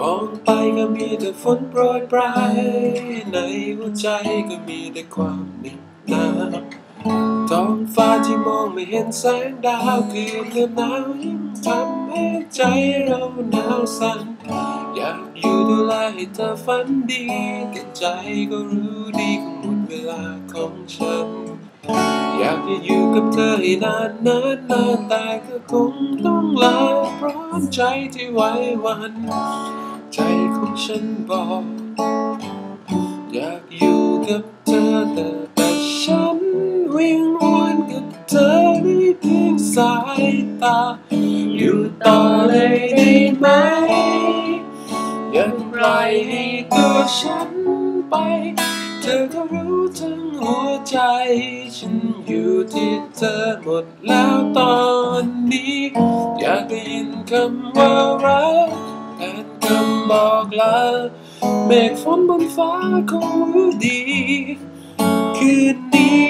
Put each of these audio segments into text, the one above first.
มองไปก็มีแต่ฝนโปรยปลาย ในหัวใจก็มีแต่ความเหน็บหนาว ท้องฟ้าที่มองไม่เห็นแสงดาวคืนเดือนหนาวยิ่งทำให้ใจเราหนาวสั่นอยากอยู่ดูแลให้เธอฝันดีแต่ใจก็รู้ดีคงหมดเวลาของฉัน อยากจะอยู่กับเธอให้นานนานนานแต่ก็คงต้องลาพราะใจที่ไหว้วัน ใจของฉันบอก สายตา อยู่ต่อเลยได้ไหมยังปล่อยให้ตัวฉันไป เธอก็รู้ทั้งหัวใจ ฉันอยู่ที่เธอหมดแล้วตอนนี้ อยากได้ยินคำว่ารักแทนคำบอกลาเมฆฝนบนฟ้าคงรู้ดี คืนนี้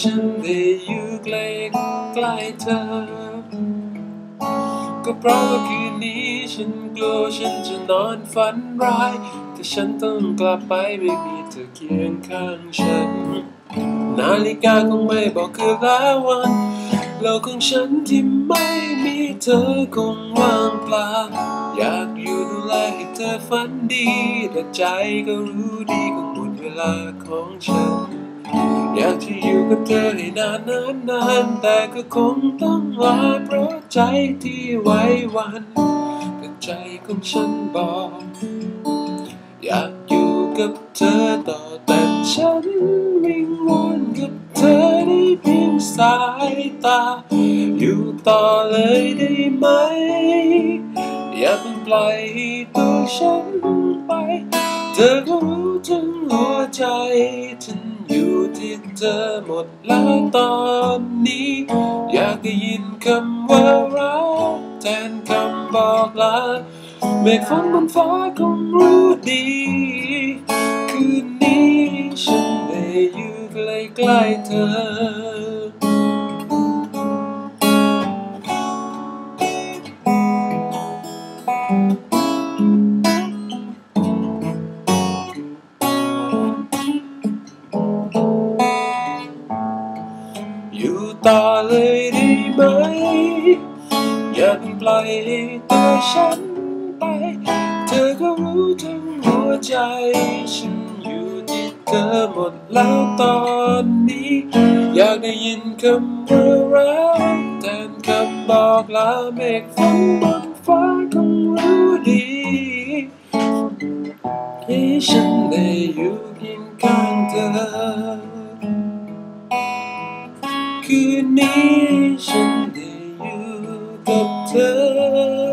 ฉันได้อยู่ ใกล้ใกล้เธอ ก็เพราะว่าคืนนี้ฉันกลัวฉันจะนอนฝันร้าย แต่ฉันต้องกลับไปไม่มีเธอเคียงข้างฉัน นาฬิกาคงไม่บอกคือแล้ววันโลกของฉันที่ไม่มีเธอคงว่างเปล่า อยากอยู่ดูแลให้เธอฝันดี แต่ใจก็รู้ดีคงหมดเวลาของฉัน อยากจะอยู่กับเธอให้นานนานนานแต่ก็คงต้องลาเพราะใจที่ไว้วันแต่ใจของฉันบอก อยากอยู่กับเธอต่อแต่ฉันวิงวอนกับเธอได้เพียงสายตา อยู่ต่อเลยได้ไหม อย่าเพิ่งปล่อยให้ตัวฉันไป เธอก็รู้ถึงหัวใจฉัน อยู่ที่เธอหมดแล้วตอนนี้ อยากได้ยินคำว่ารักแทนคำบอกลาเมฆฝนบนฟ้าคงรู้ดี คืนนี้ฉันได้อยู่ใกล้ๆเธอ ต่อเลยได้ไหม อย่าเพิ่งปล่อยให้ตัวฉันไป เธอก็รู้ทั้งหัวใจ ฉันอยู่ที่เธอหมดแล้วตอนนี้ อยากได้ยินคำว่ารักแทนคำบอกลาเมฆฝนบนฟ้าคงรู้ดีให้ฉันได้อยู่เคียงข้างเธอ mission that you got to.